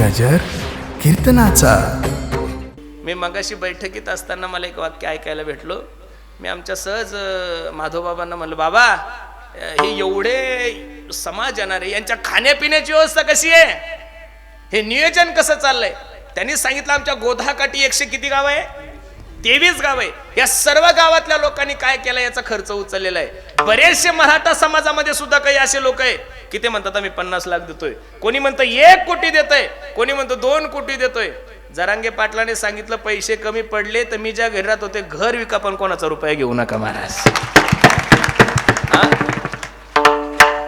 गजर कीर्तनाचा. मी मगाशी बैठकीत असताना मला एक वाक्य ऐकायला भेटलो. मी आमच्या सहज माधवबाबांना म्हणलं बाबा हे एवढे समाज येणारे यांच्या खाण्यापिण्याची व्यवस्था कशी आहे? हे नियोजन कसं चाललंय? त्यांनी सांगितलं आमच्या गोधाकाठी एकशे किती गाव आहे? तेवीस गाव आहे. या सर्व गावातल्या लोकांनी काय केलं याचा खर्च उचललेला आहे. बरेचसे मराठा समाजामध्ये सुद्धा काही असे लोक आहे की ते म्हणतात आम्ही पन्नास लाख देतोय. कोणी म्हणतं एक कोटी देतोय. कोणी म्हणतं दोन कोटी देतोय. जरांगे पाटलाने सांगितलं पैसे कमी पडले तर मी ज्या घरी राहत होते घर विका पण कोणाचा रुपया घेऊ नका महाराज.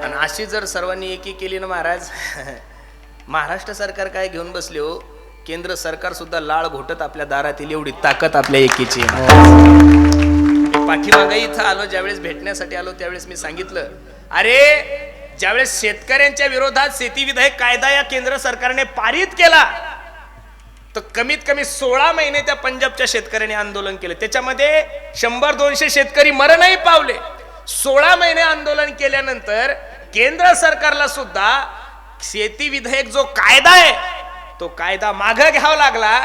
आणि अशी जर सर्वांनी एकी केली ना महाराज महाराष्ट्र सरकार काय घेऊन बसले हो? केंद्र सरकार सुद्धा लाळ घोटत आपल्या दारातील एवढी ताकद आपल्या एकीची. मी पाठीमागही इथं आलो ज्यावेळेस भेटण्यासाठी आलो त्यावेळेस मी सांगितलं अरे ज्यावेळेस शेतकऱ्यांच्या विरोधात शेती विधायक कायदा या केंद्र सरकारने पारित केला तर कमीत कमी सोळा महिने त्या पंजाबच्या शेतकऱ्यांनी आंदोलन केलं. त्याच्यामध्ये शंभर दोनशे शेतकरी मरणही पावले. सोळा महिने आंदोलन केल्यानंतर केंद्र सरकारला सुद्धा शेती विधेयक जो कायदा आहे तो कायदा मागं घ्यावा लागला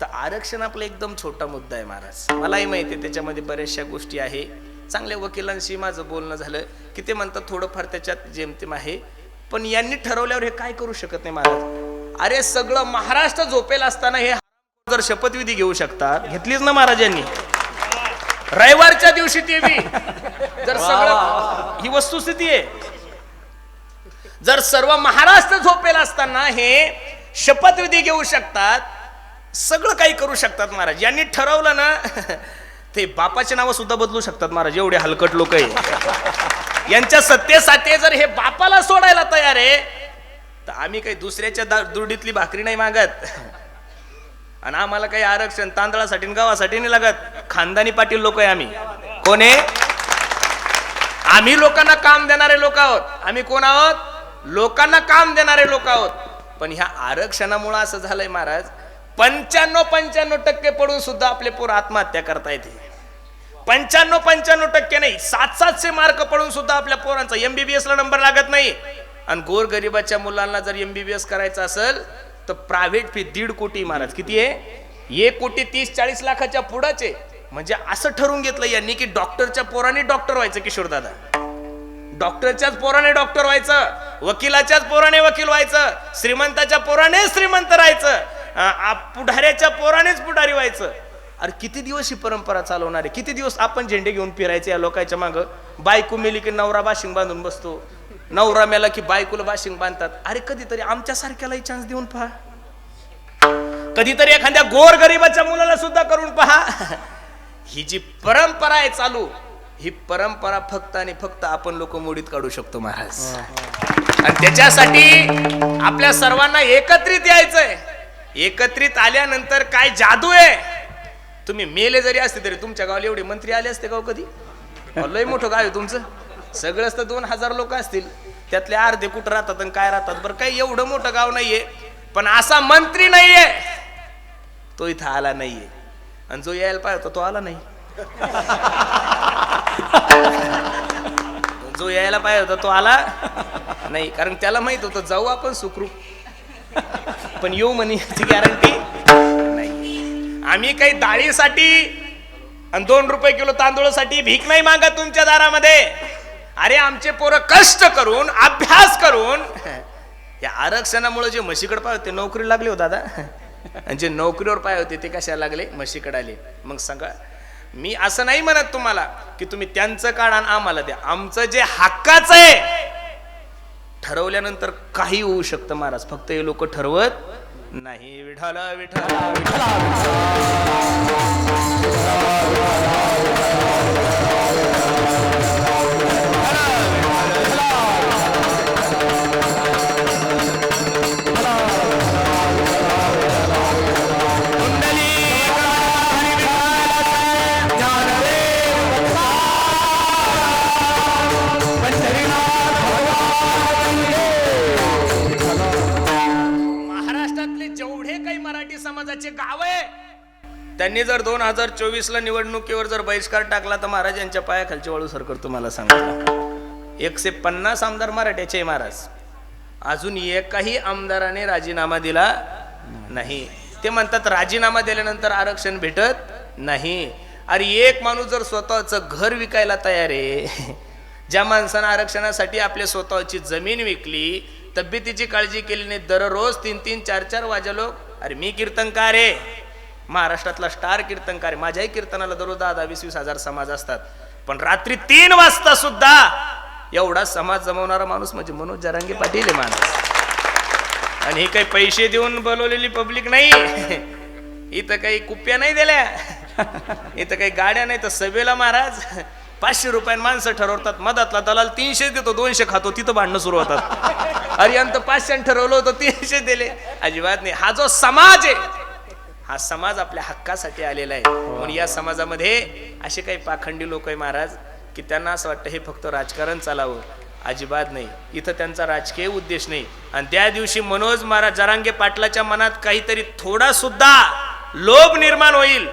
तर आरक्षण आपला एकदम छोटा मुद्दा आहे महाराज. मलाही माहिती आहे त्याच्यामध्ये बऱ्याचशा गोष्टी आहे. चांगल्या वकिलांशी माझं बोलणं झालं की ते म्हणतात थोडंफार त्याच्यात जेमतेम आहे. पण यांनी ठरवल्यावर हे काय करू शकत नाही महाराज? अरे सगळं महाराष्ट्र झोपेल असताना हे जर शपथविधी घेऊ शकतात घेतलीच ना महाराजांनी रविवारच्या दिवशी ते बी. जर सगळं ही वस्तुस्थिती आहे. जर सर्व महाराष्ट्र झोपेल असताना हे शपथविधी घेऊ शकतात. सगळं काही करू शकतात महाराज. यांनी ठरवलं ना ते बापाचे नावं सुद्धा बदलू शकतात महाराज. एवढे हलकट लोक आहे. यांच्या सत्तेसाठी जर हे बापाला सोडायला तयार आहे तर आम्ही काही दुसऱ्याच्या दुर्डीतली भाकरी नाही मागत. आणि आम्हाला काही आरक्षण तांदळासाठी गावासाठी गव्हासाठी नाही लागत. खानदानी पाटील लोक आहे आम्ही. कोण आहे? आम्ही लोकांना काम देणारे लोक आहोत. आम्ही कोण आहोत? लोकांना काम देणारे लोक आहोत. पण ह्या आरक्षणामुळे असं झालंय महाराज पंच्याण्णव पंच्याण्णव टक्के पडून सुद्धा आपले पोर आत्महत्या करता येते. पंच्याण्णव पंच्याण्णव टक्के नाही सात सातशे मार्क पडून सुद्धा आपल्या पोरांचा एमबीबीएस ला नंबर लागत नाही. आणि गोरगरिबाच्या मुलांना जर एमबीबीएस करायचं असेल तर प्रायव्हेट फी दीड कोटी महाराज. किती आहे? एक कोटी तीस चाळीस लाखाच्या पुढाचे म्हणजे असं ठरवून घेतलं यांनी की डॉक्टरच्या पोराने डॉक्टर व्हायचं किशोरदादा. डॉक्टरच्याच पोराने डॉक्टर व्हायचं. वकिलाच्याच पोराने वकील व्हायचं श्रीमंताच्या पोराने श्रीमंत राहायचं पुढाऱ्याच्या पोरानेच पुढारी व्हायचं. अरे किती दिवस ही परंपरा चालवणार आहे? किती दिवस आपण झेंडे घेऊन फिरायचे या लोकांच्या मागं? बायको मेली की नवरा बाशिंग बांधून बसतो. नवरा मेला की बायकोला बाशिंग बांधतात. अरे कधीतरी आमच्यासारख्यालाही चान्स देऊन पहा. कधीतरी एखाद्या गोर गरीबाच्या मुलाला सुद्धा करून पहा. ही जी परंपरा आहे चालू ही परंपरा फक्त आणि फक्त आपण लोक मोडीत काढू शकतो महाराज. आणि त्याच्यासाठी आपल्या सर्वांना एकत्रित यायचंय. एकत्रित आल्यानंतर काय जादू आहे? तुम्ही मेले जरी असते तरी तुमच्या गावाला एवढे मंत्री आले असते गाव हो कधी? लय मोठं गाव आहे तुमचं. सगळंच तर दोन हजार लोक असतील. त्यातले अर्धे कुठं राहतात आणि काय राहतात? बरं काही एवढं मोठं गाव नाहीये पण असा मंत्री नाहीये. तो इथं आला नाहीये. आणि जो यायला पाहिजे होता तो आला नाही. जो यायला पाहिजे होता तो आला. नाही कारण त्याला माहीत होतं जाऊ आपण सुखरूप. पण येऊ म्हणे याची गॅरंटी नाही. आम्ही काही डाळीसाठी आणि दोन रुपये किलो तांदूळासाठी भीक नाही मागा तुमच्या दारामध्ये. अरे आमचे पोरं कष्ट करून अभ्यास करून या आरक्षणामुळे जे म्हशीकडे पाय होते नोकरी लागले हो दादा. आणि जे नोकरीवर पाय होते ते कशा लागले? म्हशीकडे आले. मग सांगा मी असं नाही म्हणत तुम्हाला की तुम्ही त्यांचं काढा आणि आम्हाला द्या. आमचं जे हक्काचं आहे ठरवल्यानंतर काही होऊ शकतं महाराज. फक्त हे लोक ठरवत नाही. विठाल विठाल विठाल त्यांनी जर दोन हजार चोवीसला निवडणुकीवर जर बहिष्कार टाकला तर महाराज यांच्या पायाखालची वाळू सरकार तुम्हाला सांगितलं एकशे पन्नास आमदार मराठ्याचे आहे महाराज. अजून एकाही आमदाराने राजीनामा दिला नाही. ते म्हणतात राजीनामा दिल्यानंतर आरक्षण भेटत नाही. अरे एक माणूस जर स्वतःचं घर विकायला तयार आहे ज्या माणसानं आरक्षणासाठी आपल्या स्वतःची जमीन विकली तब्येतीची काळजी केली नाही दररोज तीन तीन चार चार वाजलो अरे मी कीर्तनकार आहे. महाराष्ट्रातला स्टार कीर्तनकार. माझ्याही कीर्तनाला दररोज दहा दहा वीस वीस हजार समाज असतात. पण रात्री तीन वाजता सुद्धा एवढा समाज जमवणारा माणूस म्हणजे मनोज जरांगे पाटील आहे माणूस. आणि ही काही पैसे देऊन बोलवलेली पब्लिक नाही. इथं काही कुप्या नाही दिल्या. इथं काही गाड्या नाही. तर सभेला महाराज पाचशे रुपयान माणसं ठरवतात. मधातला दलाल तीनशे देतो दोनशे खातो. तिथं भांडणं सुरू होतात. अरे अंत पाचशे ठरवलं होतं तीनशे दिले. अजिबात नाही. हा जो समाज आहे हा समाज आपल्या हक्कासाठी आलेला आहे. म्हणून या समाजामध्ये असे काही पाखंडी लोक आहे महाराज की त्यांना असं वाटतं हे फक्त राजकारण चालावं. अजिबात नाही. इथं त्यांचा राजकीय उद्देश नाही. आणि त्या दिवशी मनोज महाराज जरांगे पाटलाच्या मनात काहीतरी थोडा सुद्धा लोभ निर्माण होईल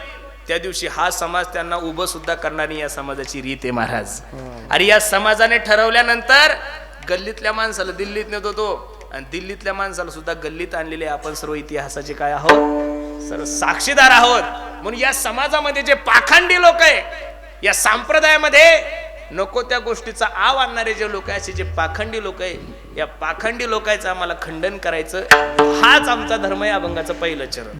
त्या दिवशी हा समाज त्यांना उभं सुद्धा करणारी या समाजाची रीत आहे महाराज. अरे या समाजाने ठरवल्यानंतर गल्लीतल्या माणसाला दिल्लीत नेत होतो आणि दिल्लीतल्या माणसाला सुद्धा गल्लीत आणलेले आपण सर्व इतिहासाचे काय आहोत सर्व साक्षीदार आहोत. म्हणून या समाजामध्ये जे पाखंडी लोक आहे या संप्रदायामध्ये नको त्या गोष्टीचा आव आणणारे जे लोक आहे असे जे पाखंडी लोक आहे या पाखंडी लोकांचं आम्हाला खंडन करायचं हाच आमचा धर्म आहे अभंगाचं पहिलं चरण.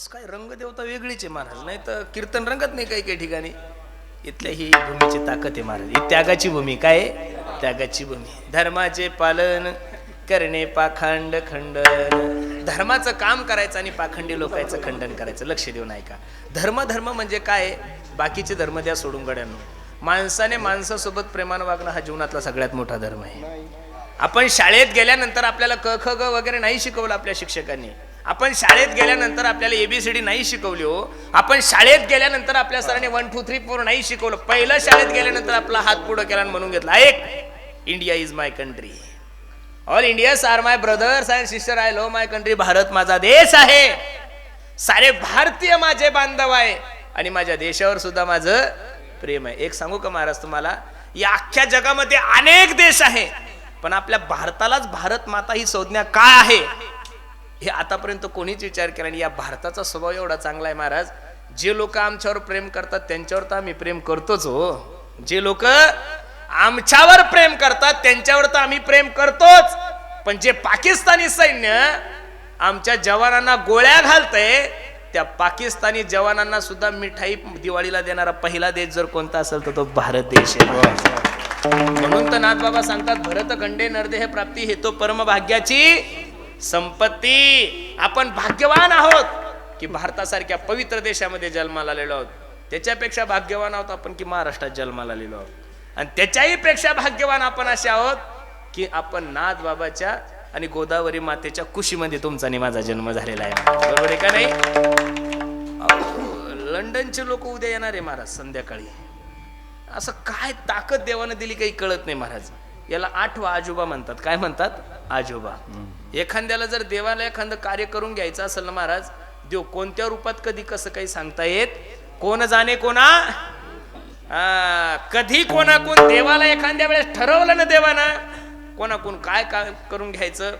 कसं काय रंगदेवता वेगळीच आहे महाराज. नाही तर कीर्तन रंगत नाही काही काही ठिकाणी. इथल्या ही भूमीची ताकद आहे महाराज. ही त्यागाची भूमी काय त्यागाची भूमी. धर्माचे पालन करणे पाखंड खंडन. धर्माचं काम करायचं आणि पाखंडी लोकांचं खंडन करायचं. लक्ष देऊन ऐका. धर्म धर्म म्हणजे काय बाकीचे धर्म द्या सोडून गड्यांनो. माणसाने माणसासोबत प्रेमानं वागणं हा जीवनातला सगळ्यात मोठा धर्म आहे. आपण शाळेत गेल्यानंतर आपल्याला क ख ग वगैरे नाही शिकवलं आपल्या शिक्षकांनी. आपण शाळेत गेल्यानंतर आपल्याला एबीसीडी नाही शिकवली हो. आपण शाळेत गेल्यानंतर आपल्या सरांनी वन टू थ्री फोर नाही शिकवलं. पहिलं शाळेत गेल्यानंतर आपला हात पुढं केला आणि म्हणून घेतला. एक India is my country all Indians are my brothers and sister I love my country Bharat माझा देश आहे. सारे भारतीय माझे बांधव आहे. आणि माझ्या देशावर सुद्धा माझं प्रेम आहे. एक सांगू का महाराज तुम्हाला? या अख्ख्या जगामध्ये अनेक देश आहे. पण आपल्या भारतालाच भारत माता ही संज्ञा काय आहे? हे आतापर्यंत कोणीच विचार केला नाही. या भारताचा स्वभाव एवढा चांगला आहे महाराज. जे लोक आमच्यावर प्रेम करतात त्यांच्यावर तर आम्ही प्रेम करतोच हो. जे लोक आमच्यावर प्रेम करतात त्यांच्यावर तर आम्ही प्रेम करतोच. पण जे पाकिस्तानी सैन्य आमच्या जवानांना गोळ्या घालतंय त्या पाकिस्तानी जवानांना सुद्धा मिठाई दिवाळीला देणारा पहिला देश जर कोणता असेल तर तो भारत देश आहे. म्हणून तर नाथबाबा सांगतात भरत खंडे नरदेह प्राप्ती हेतो परम भाग्याची संपत्ती. आपण भाग्यवान आहोत की भारतासारख्या पवित्र देशामध्ये जन्माला आलेलो आहोत. त्याच्यापेक्षा भाग्यवान आहोत आपण की महाराष्ट्रात जन्माला आलेलो आहोत. आणि त्याच्याही पेक्षा भाग्यवान आपण असे आहोत की आपण नाथ बाबाच्या आणि गोदावरी मातेच्या कुशीमध्ये तुमचा आणि माझा जन्म झालेला आहे. बरोबर आहे का नाही? लंडनचे लोक उद्या येणार आहे महाराज संध्याकाळी. असं काय ताकद देवानं दिली काही कळत नाही महाराज. याला आठवा आजोबा म्हणतात. काय म्हणतात? आजोबा. एखाद्याला जर देवाला एखादं कार्य करून घ्यायचं असेल ना महाराज देव कोणत्या रूपात कधी कसं काही सांगता येत? कोण जाणे कोणा? आ, कधी कोणाकून देवाला एखाद्या वेळेस ठरवलं ना देवानं कोणाकून काय काय करून घ्यायचं?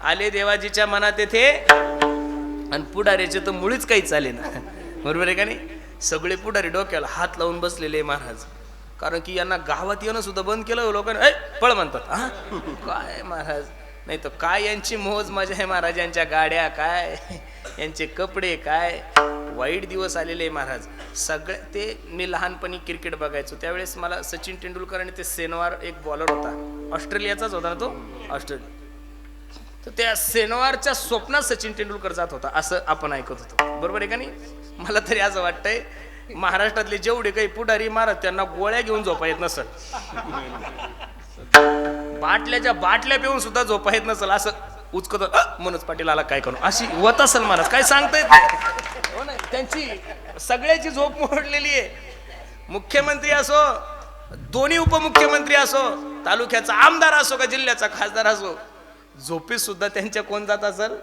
आले देवाजीच्या मनात येथे आणि पुढाऱ्याचे तर मुळीच काही चाले ना. बरोबर आहे का नाही? सगळे पुढारी डोक्याला हात लावून बसलेले महाराज. कारण की यांना गावात येणं सुद्धा बंद केलं लोकांनी "ऐ, पळ म्हणतात. हा? काय महाराज? नाही तर काय यांची मोज मजा आहे महाराज यांच्या गाड्या काय? यांचे कपडे काय? वाईट दिवस आलेले आहे महाराज. सगळे ते मी लहानपणी क्रिकेट बघायचो. त्यावेळेस मला सचिन तेंडुलकर आणि ते सेनवार एक बॉलर होता. ऑस्ट्रेलियाचाच होता ना तो? ऑस्ट्रेलिया. तर त्या सेनवारच्या स्वप्नात सचिन तेंडुलकर जात होता असं आपण ऐकत होतो. बरोबर आहे का नाही? मला तरी असं वाटतंय महाराष्ट्रातले जेवढे काही पुढारी महाराज त्यांना गोळ्या घेऊन झोपा येत नसल. बाटल्याच्या बाटल्या पिऊन सुद्धा झोपा येत नसल असं उचकत मनोज पाटील आला काय करू? अशी वत असेल महाराज काय सांगता येत नाही हो ना, त्यांची सगळ्याची झोप मोडलेली आहे. मुख्यमंत्री असो दोन्ही उपमुख्यमंत्री असो तालुक्याचा आमदार असो का जिल्ह्याचा खासदार असो झोपीत सुद्धा त्यांच्या कोण जात असेल?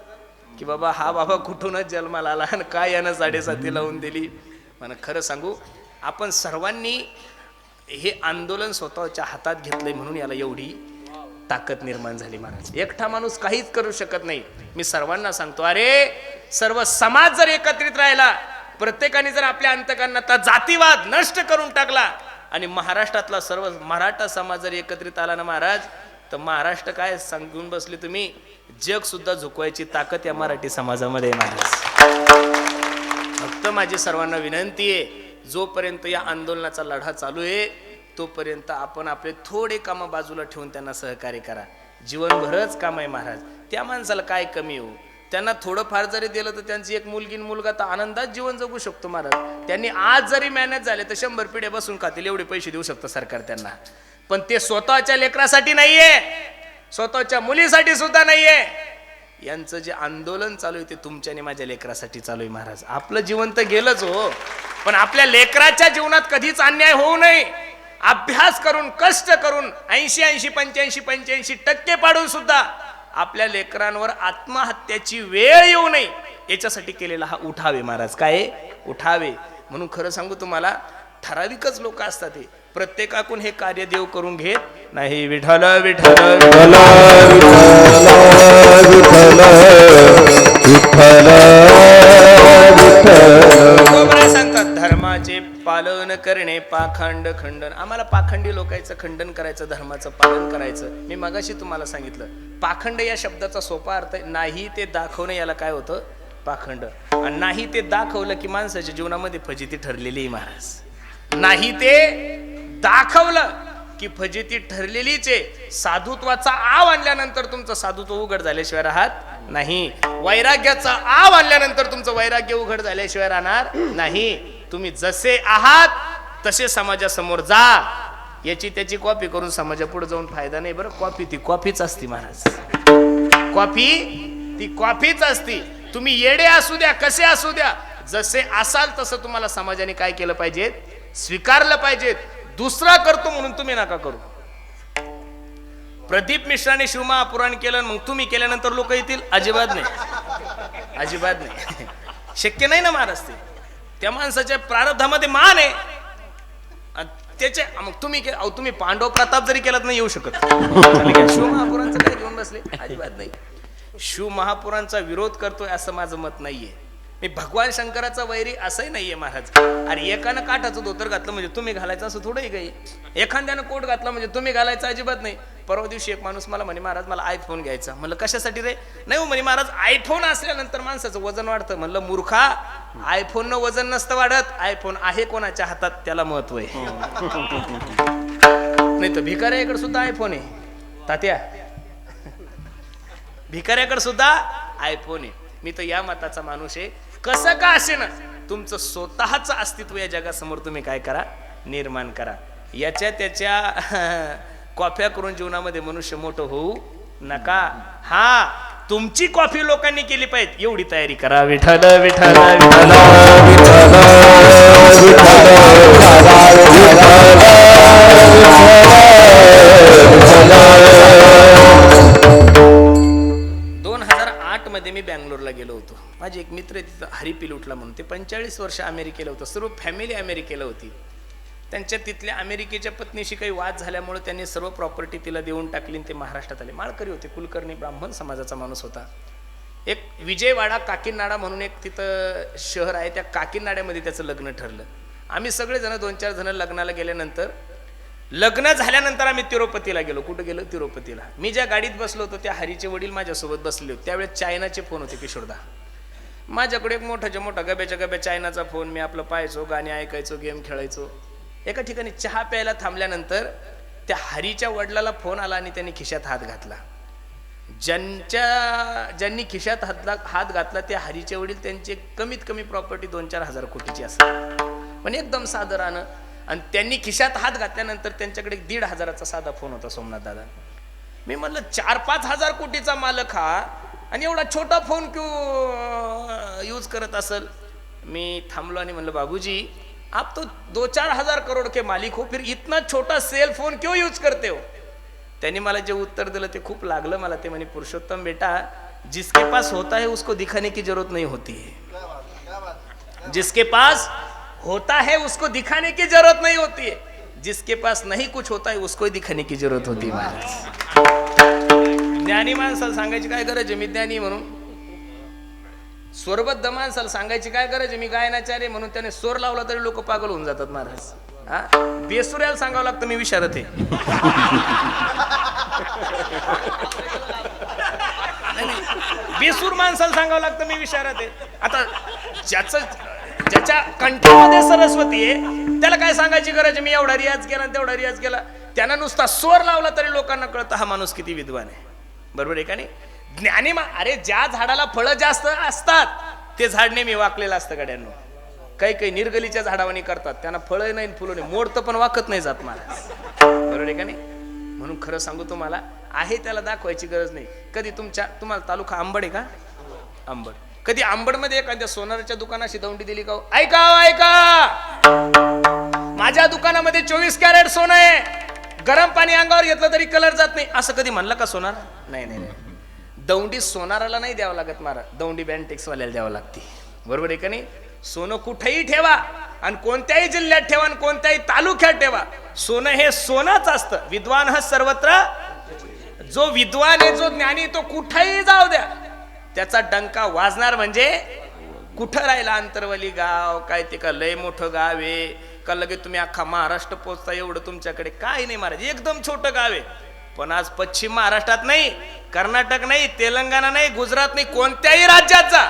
की बाबा हा बाबा कुठूनच जन्माला आला आणि काय यानं साडेसाती लावून दिली? मला खरं सांगू आपण सर्वांनी हे आंदोलन स्वतःच्या हातात घेतलंय म्हणून याला एवढी ताकद निर्माण झाली महाराज. एकटा माणूस काहीच करू शकत नाही. मी सर्वांना सांगतो अरे सर्व समाज जर एकत्रित राहिला प्रत्येकाने जर आपल्या अंतकांना जातीवाद नष्ट करून टाकला आणि महाराष्ट्रातला सर्व मराठा समाज जर एकत्रित आला ना महाराज तर महाराष्ट्र काय सांगून बसले तुम्ही? जग सुद्धा झुकवायची ताकद या मराठी समाजामध्ये महाराज. फक्त माझी सर्वांना विनंती आहे जोपर्यंत या आंदोलनाचा लढा चालू आहे तोपर्यंत आपण आपले थोडे कामं बाजूला ठेवून त्यांना सहकार्य करा. जीवनभरच काम आहे महाराज. त्या माणसाला काय कमी हो? त्यांना थोडंफार जरी दिलं तर त्यांची एक मुलगी मुलगा तर आनंदात जीवन जगू शकतो महाराज. त्यांनी आज जरी मॅनेज झाले तर शंभर पिढ्या बसून खातील एवढे पैसे देऊ शकतं सरकार त्यांना. पण ते स्वतःच्या लेकरासाठी नाहीये. स्वतःच्या मुलीसाठी सुद्धा नाहीये. यांचं जे आंदोलन चालू आहे ते तुमच्या आणि माझ्या लेकरासाठी चालू आहे महाराज. आपलं जीवन तर गेलंच हो. पण आपल्या लेकराच्या जीवनात कधीच अन्याय होऊ नये. अभ्यास करून कष्ट करून ऐंशी ऐंशी पंच्याऐंशी पंच्याऐंशी टक्के पाडून सुद्धा आपल्या लेकरांवर आत्महत्याची वेळ येऊ नये. याच्यासाठी केलेला हा उठावे महाराज. काय? उठावे. म्हणून खरं सांगू तुम्हाला ठराविकच लोक असतात हे. प्रत्येकाकून हे कार्य देव करून घेत नाही. विठल विठल विठल विठल सांगतात धर्माचे पालन करणे पाखंड खंडन. आम्हाला पाखंडी लोकांचं खंडन करायचं धर्माचं पालन करायचं. मी मगाशी तुम्हाला सांगितलं पाखंड या शब्दाचा सोपा अर्थ नाही ते दाखवणं याला काय होतं? पाखंड. आणि नाही ते दाखवलं की माणसाच्या जीवनामध्ये फजिती ठरलेली आहे महाराज. नाही ते दाखवलं की फजिती ठरलेलीच आहे. साधुत्वाचा आव आणल्यानंतर तुमचं साधुत्व उघड झाल्याशिवाय राहत नाही. वैराग्याचा आव आणल्यानंतर तुमचं वैराग्य उघड झाल्याशिवाय राहणार नाही. तुम्ही जसे आहात तसे समाजासमोर जा. याची त्याची कॉपी करून समाजापुढे जाऊन फायदा नाही बरं. कॉपी ती कॉपीच असती महाराज. कॉफी ती कॉफीच असती. तुम्ही येडे असू द्या कसे असू द्या. जसे असाल तसं तुम्हाला समाजाने काय केलं पाहिजे? स्वीकारलं पाहिजे. दुसरा करतो म्हणून तुम्ही नका करू. प्रदीप मिश्राने शिवमहापुराण केलं मग तुम्ही केल्यानंतर लोक येतील? अजिबात नाही. अजिबात नाही. शक्य नाही ना महाराज ते. त्या माणसाच्या प्रारब्धामध्ये मान आहे. त्याचे मग तुम्ही अहो, तुम्ही पांडव प्रताप जरी केलात नाही येऊ शकत. शिवमहापुरांचं काय घेऊन बसले? अजिबात नाही. शिव महापुरांचा विरोध करतोय असं माझं मत नाहीये. मी भगवान शंकराचा वैरी असंही नाहीये महाराज. अरे एकानं काठाचं धोतर घातलं म्हणजे तुम्ही घालायचं असं थोडंही काही. एखाद्यानं कोट घातला म्हणजे तुम्ही घालायचं अजिबात नाही. परवा दिवशी एक माणूस मला म्हणे महाराज मला आयफोन घ्यायचा. म्हणलं कशासाठी रे? नाही हो म्हणे महाराज आयफोन असल्यानंतर माणसाचं वजन वाढतं. म्हणलं मूर्खा आयफोननं वजन नसतं वाढत आयफोन आहे कोणाच्या हातात त्याला महत्त्व आहे. नाही तर भिकाऱ्याकडे सुद्धा आयफोन आहे. तात्या भिकाऱ्याकडे सुद्धा आयफोन आहे. मी तर या मताचा माणूस आहे. कसं का असे ना तुमचं स्वतःच अस्तित्व या जगासमोर तुम्ही काय करा? निर्माण करा. याच्या त्याच्या कॉफ्या करून जीवनामध्ये मनुष्य मोठं होऊ नका. हा तुमची कॉफी लोकांनी केली पाहिजे एवढी तयारी करा. विठाल विठ्ठल दोन हजार आठमध्ये मी बँगलोरला गेलो होतो. माझे एक मित्र तिथं हरिपिल उठला म्हणून. ते पंचेचाळीस वर्ष अमेरिकेला होतं. सर्व फॅमिली अमेरिकेला होती. त्यांच्या तिथल्या अमेरिकेच्या पत्नीशी काही वाद झाल्यामुळे त्यांनी सर्व प्रॉपर्टी तिला देऊन टाकली आणि ते महाराष्ट्रात आले. माळकरी होते कुलकर्णी ब्राह्मण समाजाचा माणूस होता. एक विजयवाडा काकीनाडा म्हणून एक तिथं शहर आहे त्या काकीनाड्यामध्ये त्याचं लग्न ठरलं. आम्ही सगळेजण दोन चार जण लग्नाला गेल्यानंतर लग्न झाल्यानंतर आम्ही तिरुपतीला गेलो. कुठं गेलो? तिरुपतीला. मी ज्या गाडीत बसलो होतो त्या हरीचे वडील माझ्यासोबत बसले होते. त्यावेळेस चायनाचे फोन होते किशोरदा माझ्याकडे एक मोठाच्या मोठा गब्याच्या गब्या चायनाचा फोन मी आपलं पाहायचो गाणे ऐकायचो गेम खेळायचो. एका ठिकाणी चहा प्यायला थांबल्यानंतर त्या हरीच्या वडिलाला फोन आला आणि त्यांनी खिशात हात घातला. ज्यांच्या ज्यांनी खिशात हातला हात घातला त्या हरीचे वडील त्यांचे कमीत कमी प्रॉपर्टी दोन चार हजार कोटीची असते पण एकदम साधं राहणं आणि त्यांनी खिशात हात घातल्यानंतर त्यांच्याकडे दीड हजाराचा साधा फोन होता सोमनाथ दादा. मी म्हणलं चार पाच हजार कोटीचा मालक हा आणि एवढा छोटा फोन क्यू यूज करत असल. मी थांबलो आणि म्हणलं बाबूजी आप तो दो चार हजार करोड के मालिक हो फिर इतना छोटा सेल फोन क्यों यूज करते हो? त्यांनी मला जे उत्तर दिलं ते खूप लागलं मला. ते म्हणे पुरुषोत्तम बेटा जिसके पास होता है उसको दिखाने की जरूरत नहीं होती है. जिसके पास होता है उसको दिखाने की जरूरत नहीं होती है. जिसके पास नहीं कुछ होता है उसको ही दिखाने की जरूरत होती है महाराज. ज्ञानी माणसाला सांगायची काय गरज आहे? मी ज्ञानी म्हणून. स्वरबद्ध माणसाला सांगायची काय गरज आहे? मी गायनाचार्य म्हणून त्याने स्वर लावला तरी लोक पागल होऊन जातात महाराज. हा? बेसुऱ्याला सांगावं लागतं मी विचारत आहे. बेसूर माणसाला सांगावं लागतं मी विचारत आहे. आता ज्याचं ज्याच्या कंठामध्ये सरस्वती आहे त्याला काय सांगायची गरज आहे? मी एवढा रियाज केला तेवढा रियाज केला. त्यानं नुसता स्वर लावला तरी लोकांना कळतं हा माणूस किती विद्वान आहे. बरोबर आहे का नाही? ज्ञानी मा अरे ज्या झाडाला फळं जास्त असतात ते झाड नेहमी वाकलेलं असतं गड्यांनो. काही काही निर्गलीच्या झाडावानी करतात त्यांना फळं नाही फुलं नाही. मोडतं पण वाकत नाही जात मला. बरोबर आहे का नाही? म्हणून खरं सांगू तुम्हाला आहे त्याला दाखवायची गरज नाही. कधी तुमच्या तुम्हाला तालुका आंबड आहे का? आंबड. कधी आंबडमध्ये एखाद्या सोनाराच्या दुकानाशी दौंडी दिली का हो? ऐका हो, ऐका! माझ्या दुकानामध्ये चोवीस कॅरेट सोनं आहे. गरम पाणी अंगावर घेतलं तरी कलर जात नाही. असं कधी म्हणलं का सोनार? नाही नाही नाही. दौंडी सोनाराला नाही द्यावं लागत मारा दौंडी बँटेक्सवाल्याला द्यावं लागते. बरोबर आहे का नाही? सोनं कुठेही ठेवा आणि कोणत्याही जिल्ह्यात ठेवा आणि कोणत्याही तालुक्यात ठेवा. सोनं हे सोनंच असतं. विद्वान हा सर्वत्र. जो विद्वान आहे जो ज्ञानी तो कुठेही जाऊ द्या. त्याचा डंका वाजणार म्हणजे कुठं राहिला अंतरवली गाव? काय ते का लय मोठं गाव आहे? का लगेच तुम्ही अख्खा महाराष्ट्र पोचता एवढं तुमच्याकडे? काय नाही महाराज. एकदम छोटं गाव आहे. पण आज पश्चिम महाराष्ट्रात नाही कर्नाटक नाही तेलंगणा नाही गुजरात नाही कोणत्याही राज्यात जा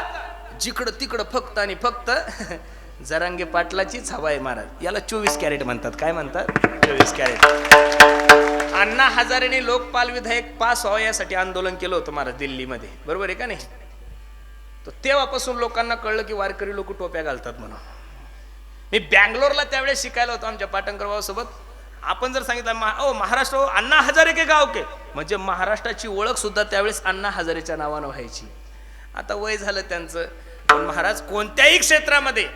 जिकडं तिकडं फक्त आणि फक्त जरांगे पाटलाचीच हवा आहे महाराज. याला चोवीस कॅरेट म्हणतात. काय म्हणतात? चोवीस कॅरेट. अण्णा हजारेने लोकपाल विधेयक पास व्हावं यासाठी आंदोलन केलं होतं महाराज दिल्लीमध्ये. बरोबर आहे का नाही? तर तेव्हापासून लोकांना कळलं की वारकरी लोक टोप्या घालतात म्हणून. मी बँगलोरला त्यावेळेस शिकायला होतो आमच्या पाटणकर भावासोबत. आपण जर सांगितलं मा- ओ महाराष्ट्र हो, अण्णा हजारे के गाव के. म्हणजे महाराष्ट्राची ओळख सुद्धा त्यावेळेस अण्णा हजारेच्या नावानं व्हायची. आता वय झालं त्यांचं. पण महाराज कोणत्याही क्षेत्रामध्ये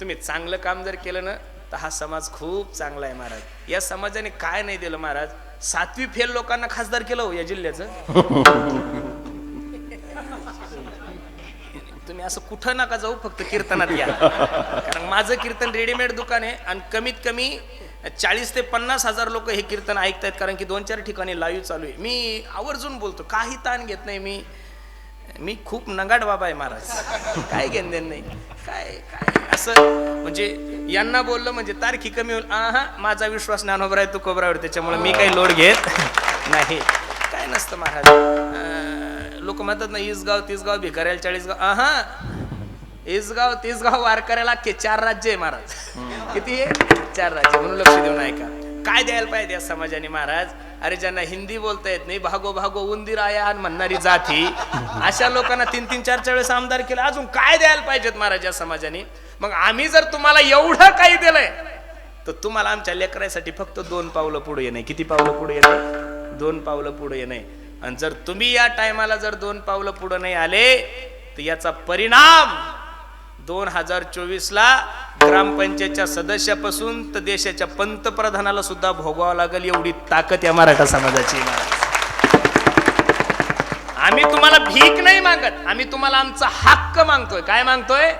तुम्ही चांगलं काम जर केलं ना तर हा समाज खूप चांगला आहे महाराज. या समाजाने काय नाही दिलं महाराज. सातवी फेल लोकांना खासदार केलं हो या जिल्ह्याचं. तुम्ही असं कुठं नका जाऊ फक्त कीर्तनात या. कारण माझं कीर्तन रेडीमेड दुकान आहे आणि कमीत कमी चाळीस ते पन्नास हजार लोक हे कीर्तन ऐकतायत कारण की दोन चार ठिकाणी लाईव्ह चालू आहे. मी आवर्जून बोलतो काही ताण घेत नाही मी. मी खूप नगाड बाबा आहे महाराज. काय घेण देण नाही. काय काय? असं म्हणजे यांना बोललं म्हणजे तारखी कमी होईल. हा माझा विश्वास ज्ञानोबर आहे तुकोबरावर त्याच्यामुळे मी काही लोड घेत नाही. काय नसतं महाराज. लोक म्हणतात ना इसगाव तिसगाव भिकाऱ्याला चाळीसगाव हा इसगाव वार वारकऱ्याला के चार राज्य आहे महाराज. किती? आहे चार राज्य म्हणून लक्ष देऊन ऐका. काय द्यायला पाहिजे या समाजाने महाराज? अरे ज्यांना हिंदी बोलता येत नाही भागो भागो उंदीर आया आणि म्हणणारी जाती. अशा लोकांना तीन तीन चार चार वेळेस आमदार केला. अजून काय द्यायला पाहिजेत महाराज या समाजाने? मग आम्ही जर तुम्हाला एवढं काही दिलंय तर तुम्हाला आमच्या लेकरासाठी फक्त दोन पावलं पुढे येणे किती पावलं पुढे येणे दोन पावलं पुढे येणे आणि जर तुम्ही या टायमाला जर दोन पावलं पुढे नाही आले तर याचा परिणाम दोन हजार चोवीस ला ग्रामपंचायतच्या सदस्यापासून तर देशाच्या पंतप्रधानाला सुद्धा भोगावं लागेल एवढी ताकद या मराठा समाजाची. आम्ही तुम्हाला भीक नाही मागत. आम्ही तुम्हाला आमचा हक्क मागतोय. काय मागतोय?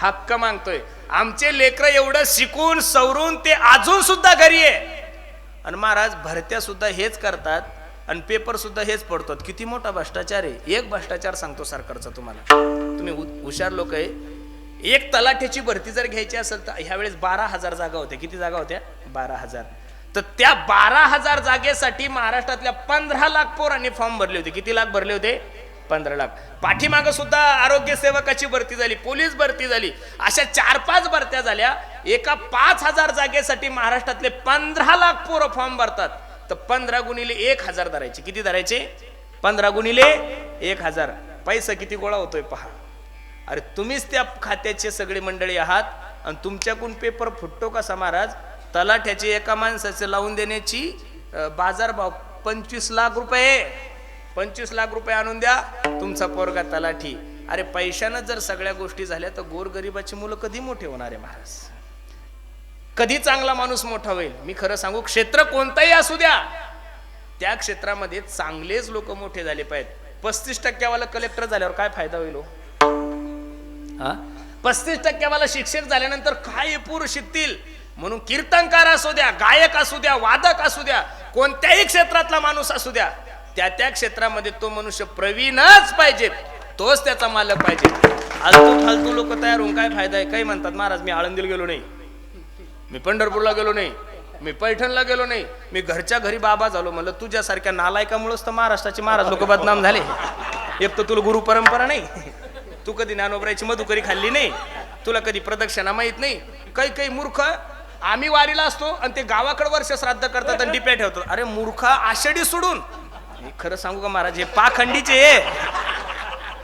हक्क मागतोय. आमचे लेकर एवढं शिकून सवरून ते अजून सुद्धा घरी आहे. आणि महाराज भरत्या सुद्धा हेच करतात आणि पेपर सुद्धा हेच पडतात. किती मोठा भ्रष्टाचार आहे. एक भ्रष्टाचार सांगतो सरकारचा तुम्हाला. तुम्ही हुशार लोक आहे. एक तलाठ्याची भरती जर घ्यायची असेल तर ह्यावेळेस बारा हजार जागा होत्या. किती जागा होत्या? बारा हजार. तर त्या बारा हजार जागेसाठी महाराष्ट्रातल्या पंधरा लाख पोरांनी फॉर्म भरले होते. किती लाख भरले होते? पंधरा लाख. पाठीमागं सुद्धा आरोग्य सेवकाची भरती झाली पोलीस भरती झाली. अशा चार पाच भरत्या झाल्या. एका पाच हजार जागेसाठी महाराष्ट्रातले पंधरा लाख पोरं फॉर्म भरतात. तर पंधरा गुणिले एक हजार धरायचे. किती धरायचे? पंधरा गुणिले एक हजार. पैसा किती गोळा होतोय पहा. अरे तुम्हीच त्या खात्याचे सगळे मंडळी आहात आणि तुमच्याकडून पेपर फुटतो कसा महाराज तलाठ्याचे एका माणसाचे लावून देण्याची बाजारभाव पंचवीस लाख रुपये. पंचवीस लाख रुपये आणून द्या तुमचा पोरगा तलाठी. अरे पैशानं जर सगळ्या गोष्टी झाल्या तर गोरगरिबाची मुलं कधी मोठे होणार आहे महाराज? कधी चांगला माणूस मोठा होईल? मी खरं सांगू क्षेत्र कोणताही असू द्या. त्या क्षेत्रामध्ये चांगलेच लोक मोठे झाले पाहिजेत. पस्तीस टक्क्यावाला कलेक्टर झाल्यावर काय फायदा होईल हो? हा? पस्तीस टक्क्यावाला शिक्षक झाल्यानंतर काय पूर शिकतील. म्हणून कीर्तनकार असू द्या गायक असू द्या वादक असू द्या कोणत्याही क्षेत्रातला माणूस असू द्या त्या त्या क्षेत्रामध्ये तो मनुष्य प्रवीणच पाहिजे. तोच त्याचा मालक पाहिजे. आलतू फालतू लोक तयार होऊन काय फायदा आहे? काही म्हणतात महाराज मी आळंदीला गेलो नाही. मी पंढरपूरला गेलो नाही. मी पैठणला गेलो नाही. मी घरच्या घरी बाबा झालो. म्हणलं तुझ्यासारख्या नालायकामुळेच तर महाराष्ट्राचे महाराज लोक बदनाम झाले. एक तर तुला गुरु परंपरा नाही. तू कधी ज्ञानोबरायची मधुकरी खाल्ली नाही? तुला कधी प्रदक्षिणा माहीत नाही? काही काही मूर्ख आम्ही वारीला असतो आणि ते गावाकडे वर्ष श्राद्ध करतात आणि डिप्या ठेवतात. अरे मूर्ख आषाढी सोडून. मी खरं सांगू का महाराज हे पाखंडीचे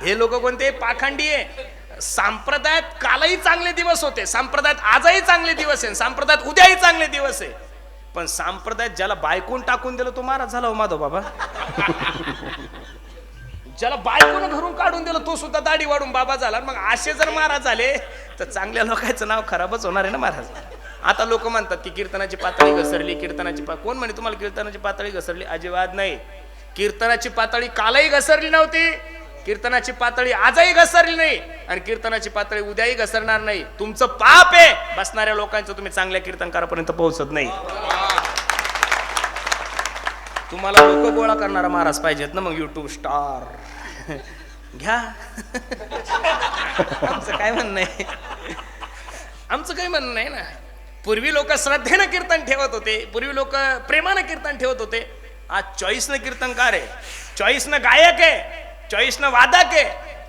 हे लोक कोणते? पाखंडी आहे. संप्रदायात कालही चांगले दिवस होते. संप्रदायात आजही चांगले दिवस आहे संप्रदायात उद्याही चांगले दिवस आहे. पण संप्रदायात ज्याला बायकून टाकून दिलं तो महाराज झाला हो माधव बाबा. ज्याला बायकोनं घरून काढून दिलं तो सुद्धा दाढी वाढून बाबा झाला. मग असे जर महाराज झाले तर चांगल्या लोकांचं नाव खराबच होणार आहे ना महाराज? आता लोक म्हणतात की कीर्तनाची पातळी घसरली कीर्तनाची पा कोण म्हणे तुम्हाला कीर्तनाची पातळी घसरली? अजिबात नाही. कीर्तनाची पातळी कालही घसरली नव्हती. कीर्तनाची पातळी आजही घसरली नाही. आणि कीर्तनाची पातळी उद्याही घसरणार नाही. तुमचं पाप आहे. बसणाऱ्या लोकांचं तुम्ही चांगल्या कीर्तनकारापर्यंत पोहोचत नाही. तुम्हाला लोक गोळा करणारा महाराज पाहिजेत ना मग युट्यूब स्टार घ्या. आमचं काय म्हणणं आहे? आमचं काही म्हणणं आहे ना. पूर्वी लोक श्रद्धेनं कीर्तन ठेवत होते. पूर्वी लोक प्रेमानं कीर्तन ठेवत होते. आज चॉईसनं कीर्तनकार आहे. चॉईसनं गायक आहे. चॉईसनं वादक आहे.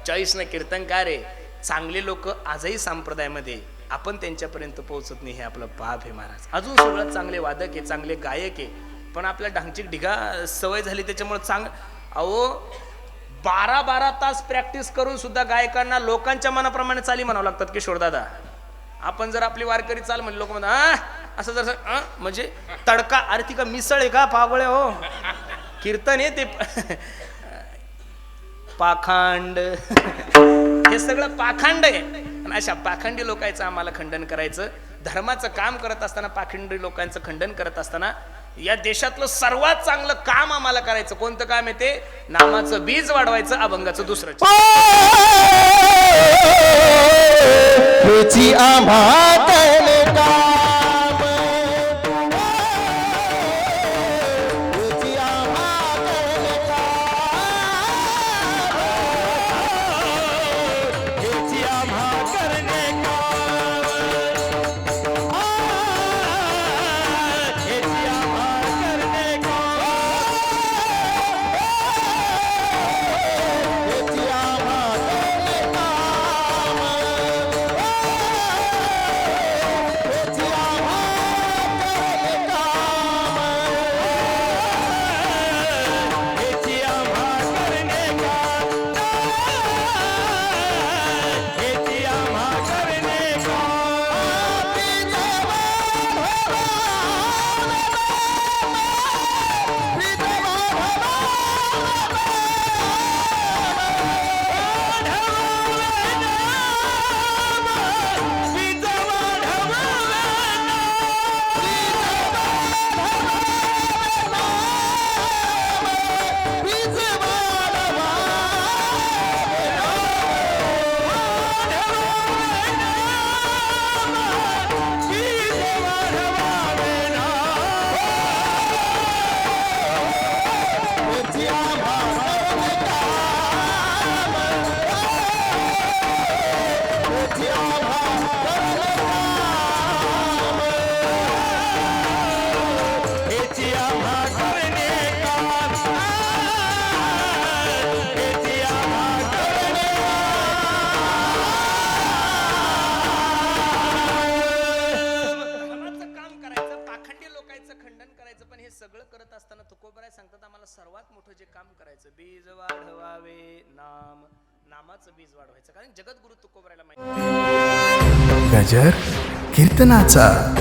चॉईसनं कीर्तनकार आहे. चांगले लोक आजही संप्रदायामध्ये आपण त्यांच्यापर्यंत पोहोचत नाही हे आपलं पाप आहे महाराज. अजून सगळं चांगले वादक आहे चांगले गायक आहे. पण आपल्या ढांगची ढिगा सवय झाली त्याच्यामुळे चांग अहो बारा बारा तास प्रॅक्टिस करून सुद्धा गायकांना लोकांच्या मनाप्रमाणे चाली म्हणावं लागतात किशोरदादा आपण जर आपली वारकरी चाल म्हणजे लोक म्हणतात "आ, असं जर म्हणजे तडका अरे ती का मिसळ आहे का पागोळे हो? कीर्तन आहे ते. पाखांड. हे सगळं पाखांड आहे. आणि अशा पाखंडी लोकांचं आम्हाला खंडन करायचं. धर्माचं काम करत असताना पाखंडी लोकांचं खंडन करत असताना या देशातलं सर्वात चांगलं काम आम्हाला करायचं. कोणतं काम आहे ते? नामाचं बीज वाढवायचं अभंगाचं दुसरं आम्हा Castanata.